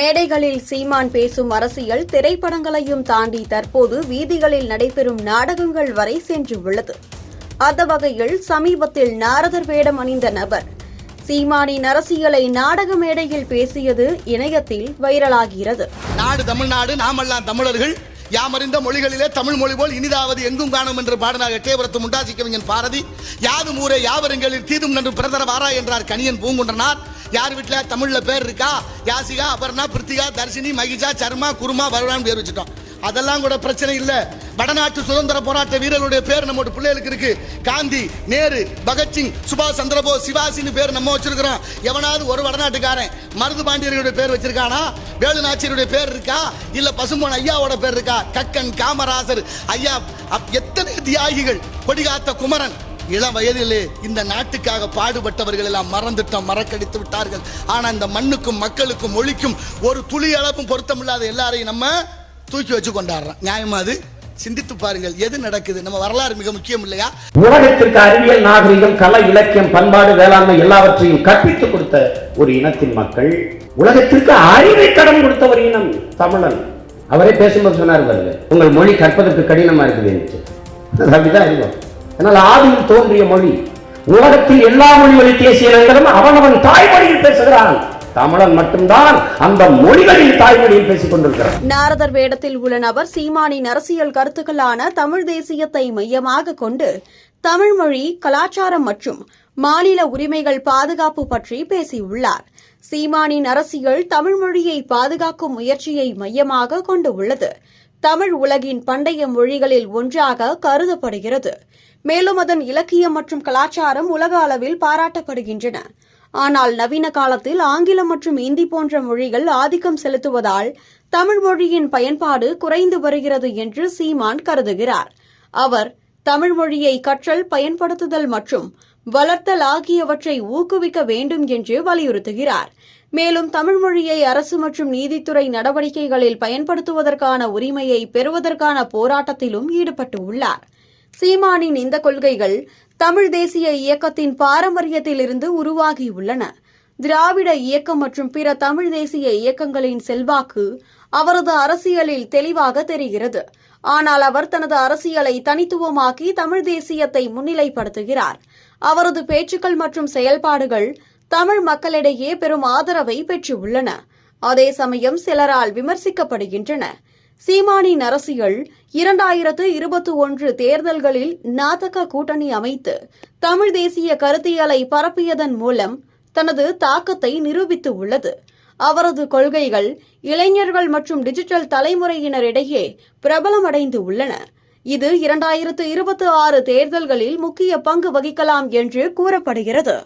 மேடைகளில் சீமான் பேசும் அரசியல் திரைப்படங்களையும் தாண்டி தற்போது வீதிகளில் நடைபெறும் நாடகங்கள் வரை சென்று உள்ளது அந்த வகையில் சமீபத்தில் நாரதர் வேடம் அணிந்த நபர். சீமானின் அரசியலை நாடக மேடையில் பேசியது இணையத்தில் வைரலாகிறது. நாடு தமிழ்நாடு நாமெல்லாம் தமிழர்கள். யாமறிந்த மொழிகளிலே தமிழ் மொழி போல் இனிதாவது எங்கும் காணும் என்று பாடனாக கேவரத்து முண்டாசி கவிஞன் பாரதி யாதும் ஊரே யாவருங்களில் தீதும் நன்று பிரதர வாரா என்றார் கணியன் பூங்குன்றனார். யார் வீட்டில் தமிழில் பேர் இருக்கா? யாசிகா அபர்ணா பிருத்திகா தர்ஷினி மகிஷா சர்மா குருமா வருவான்னு பேர் வச்சுட்டோம். அதெல்லாம் கூட பிரச்சனை இல்லை. வடநாட்டு சுதந்திர போராட்ட வீரர்களுடைய பேர் நம்மளோட பிள்ளைகளுக்கு இருக்கு. காந்தி நேரு பகத்சிங் சுபாஷ் சந்திரபோஸ் சிவாசின்னு பேர் நம்ம வச்சிருக்கிறோம். எவனாவது ஒரு வடநாட்டுக்காரன் மருது பாண்டியர்களுடைய பேர் வச்சிருக்கானா? வேலு நாச்சியருடைய பேர் இருக்கா? இல்ல பசும்பொன் ஐயாவோட பேர் இருக்கா? கக்கன் காமராசர் ஐயா எத்தனை தியாகிகள்? கொடிகாத்த குமரன் இளம் வயதிலே இந்த நாட்டுக்காக பாடுபட்டவர்கள் எல்லாம் மறந்துட்டோம் மறக்கடித்து விட்டார்கள். ஆனா இந்த மண்ணுக்கும் மக்களுக்கும் மொழிக்கும் ஒரு துளி அளவும் பொருத்தமில்லாத எல்லாரையும் நம்ம தூக்கி வச்சு கொண்டாடுறோம். நியாயமா அது? சிந்தித்து பாருங்கள் எது நடக்குது? நம்ம வரலாறு மிக முக்கியம் இல்லையா? உலகத்திற்கு அறிவியல் நாகரிகம் கலை இலக்கியம் பண்பாடு வேளாண்மை எல்லாவற்றையும் கற்பித்துக் கொடுத்த ஒரு இனத்தின் மக்கள் உலகத்திற்கு அறிவை கடன் கொடுத்த ஒரு இனம் தமிழன். அவரே பேசும்போது சொன்னார் பாருங்க உங்கள் மொழி கற்பதற்கு கடினமா இருக்குது அப்படிதான் அறிவோம் அதனால் ஆதியில் தோன்றிய மொழி உலகத்தில் எல்லா மொழி வழி தேசிய அவனவன் தாய்மொழியில் பேசுகிறான். தமிழன் மட்டும்தான் அந்த மொழிகளில் தாய்மொழியில் பேசிக் கொண்டிருக்கிறார் நாரதர் வேடத்தில் உள்ள நபர் சீமானின் அரசியல் கருத்துக்களான தமிழ் தேசியத்தை மையமாக கொண்டு தமிழ் மொழி கலாச்சாரம் மற்றும் மாநில உரிமைகள் பாதுகாப்பு பற்றி பேசியுள்ளார். சீமானின் அரசியல் தமிழ் மொழியை பாதுகாக்கும் முயற்சியை மையமாக கொண்டு உள்ளது. தமிழ் உலகின் பண்டைய மொழிகளில் ஒன்றாக கருதப்படுகிறது. மேலும் அதன் இலக்கியம் மற்றும் கலாச்சாரம் உலக அளவில் பாராட்டப்படுகின்றன. ஆனால் நவீன காலத்தில் ஆங்கிலம் மற்றும் இந்தி போன்ற மொழிகள் ஆதிக்கம் செலுத்துவதால் தமிழ் மொழியின் பயன்பாடு குறைந்து வருகிறது என்று சீமான் கருதுகிறார். அவர் தமிழ் மொழியை கற்றல் பயன்படுத்துதல் மற்றும் வளர்த்தல் ஆகியவற்றை ஊக்குவிக்க வேண்டும் என்று வலியுறுத்துகிறார். மேலும் தமிழ் மொழியை அரசு மற்றும் நீதித்துறை நடவடிக்கைகளில் பயன்படுத்துவதற்கான உரிமையை பெறுவதற்கான போராட்டத்திலும் ஈடுபட்டு உள்ளார் சீமானின் இந்த கொள்கைகள் தமிழ் தேசிய இயக்கத்தின் பாரம்பரியத்திலிருந்து உருவாகியுள்ளன. திராவிட இயக்கம் மற்றும் பிற தமிழ் தேசிய இயக்கங்களின் செல்வாக்கு அவரது அரசியலில் தெளிவாக தெரிகிறது. ஆனால் அவர் தனது அரசியலை தனித்துவமாக்கி தமிழ் தேசியத்தை முன்னிலைப்படுத்துகிறார். அவரது பேச்சுக்கள் மற்றும் செயல்பாடுகள் தமிழ் மக்களிடையே பெரும் ஆதரவை பெற்றுள்ளன. அதே சமயம் சிலரால் விமர்சிக்கப்படுகின்றன. சீமானின் அரசியல் இரண்டாயிரத்து இருபத்தி ஒன்று தேர்தல்களில் நாதக கூட்டணி அமைத்து தமிழ் தேசிய கருத்தியலை பரப்பியதன் மூலம் தனது தாக்கத்தை நிரூபித்து உள்ளது. அவரது கொள்கைகள் இளைஞர்கள் மற்றும் டிஜிட்டல் தலைமுறையினரிடையே பிரபலமடைந்து உள்ளன. இது இரண்டாயிரத்து இருபத்தி ஆறு தேர்தல்களில் முக்கிய பங்கு வகிக்கலாம் என்று கூறப்படுகிறது.